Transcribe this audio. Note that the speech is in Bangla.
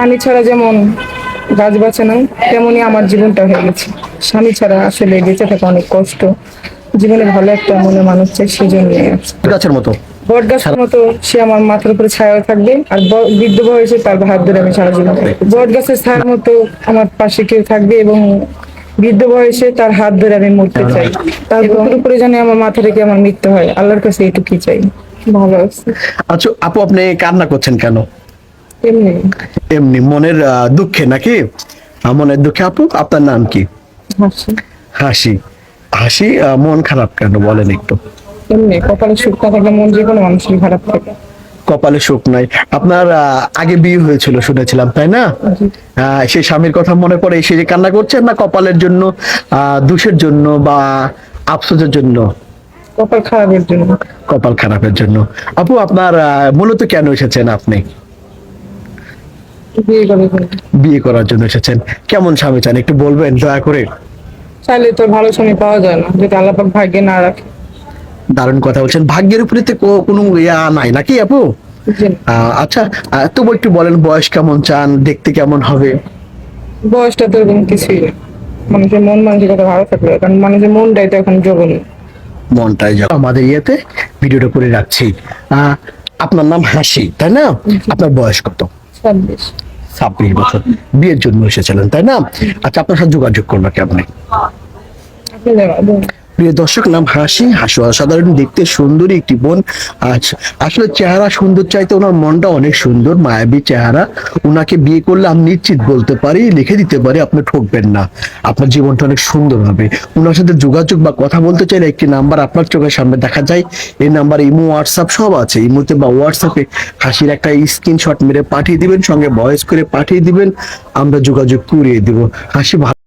পানি ছাড়া যেমন গাছ বাঁচে না তেমনই আমার জীবনটা হয়ে গেছে। স্বামী ছাড়া আসলে বেঁচে থাকা অনেক কষ্ট। জীবনে ভালো একটা মনে মানুষ চাই সেই জন্য গাছের মতো? বট গাছের মতো সে আমার মাথার উপরে ছায়া থাকবে আর বৃদ্ধ বয়সে তার হাত ধরে আমি সারা জীবন বট গাছের ছায়ার মতো আমার পাশে কেউ থাকবে এবং বৃদ্ধ বয়সে তার হাত ধরে আমি মরতে চাই। তার বুকের উপরে জানি আমার মাথা রেখে আমার মৃত্যু হয় আল্লাহর কাছে এইটুকুই চাই। ভালো আছে। আচ্ছা আপু আপনি কান্না করছেন কেন? এমনি। মনের দুঃখে নাকি? মনের দুঃখে আপু আপনার নাম কি? হাসি। হাসি। মন খারাপ কেন বলেন একটু? এমনি কপালে সুখ না থাকলে মন যে কোনো মানুষের খারাপ থাকে। কপালে সুখ নাই। আপনার আগে বিয়ে হয়েছিল শুনেছিলাম তাই না? সেই স্বামীর কথা মনে পড়ে এসে যে কান্না করছেন না কপালের জন্য আহ, দোষের জন্য বা আফসোসের জন্য? কপাল খারাপের জন্য। কপাল খারাপের জন্য। আপু আপনার মূলত কেন এসেছেন আপনি? বিয়ে করার জন্য এসেছেন। কেমন স্বামী চান? একটু বলবেন দয়া করে। চাইলে তোর ভালো স্বামী পাওয়া যায় না যদি আল্লাপাক ভাগ্যে না রাখে। দারুণ কথা বলছেন। ভাগ্যের উপরে তো কোনো ইয়া নাই নাকি আপু? আচ্ছা তবু একটু বলেন বয়স কেমন চান? দেখতে কেমন হবে? বয়সটা তো এরকম কিছুই না। মানুষের মন মানসিকতা ভালো থাকবে কারণ মানুষের মনটাই তো এখন জঘন্য মনটাই যাও আমাদের ইয়েতে ভিডিওটা করে রাখছি। আপনার নাম হাসি তাই না? আপনার বয়স কত? ছাব্বিশ। ছাব্বিশ বছর। বিয়ের জন্য এসেছিলেন তাই না? আচ্ছা আপনার সাথে যোগাযোগ করল কেমন প্রিয় দর্শক, নাম হাসি। হাসি অসাধারণ দেখতে সুন্দরী একটি বোন। আচ্ছা আসলে চেহারা সুন্দর চাইতে ওনার মনটা অনেক সুন্দর, মায়াবী চেহারা। ওনাকে বিয়ে করলে আমি নিশ্চিত বলতে পারি, লিখে দিতে পারি, আপনি ঠকবেন না। আপনার জীবনটা অনেক সুন্দর হবে। ওনার সাথে যোগাযোগ বা কথা বলতে চাইলে একটি নাম্বার আপনার চোখের সামনে দেখা যায়। এই নাম্বার, ইমো, হোয়াটসঅ্যাপ সব আছে। ইমোতে বা হোয়াটসঅ্যাপে হাসির একটা স্ক্রিনশট মেরে পাঠিয়ে দিবেন, সঙ্গে ভয়েস করে পাঠিয়ে দিবেন। আমরা যোগাযোগ করিয়ে দিব। হাসি ভালো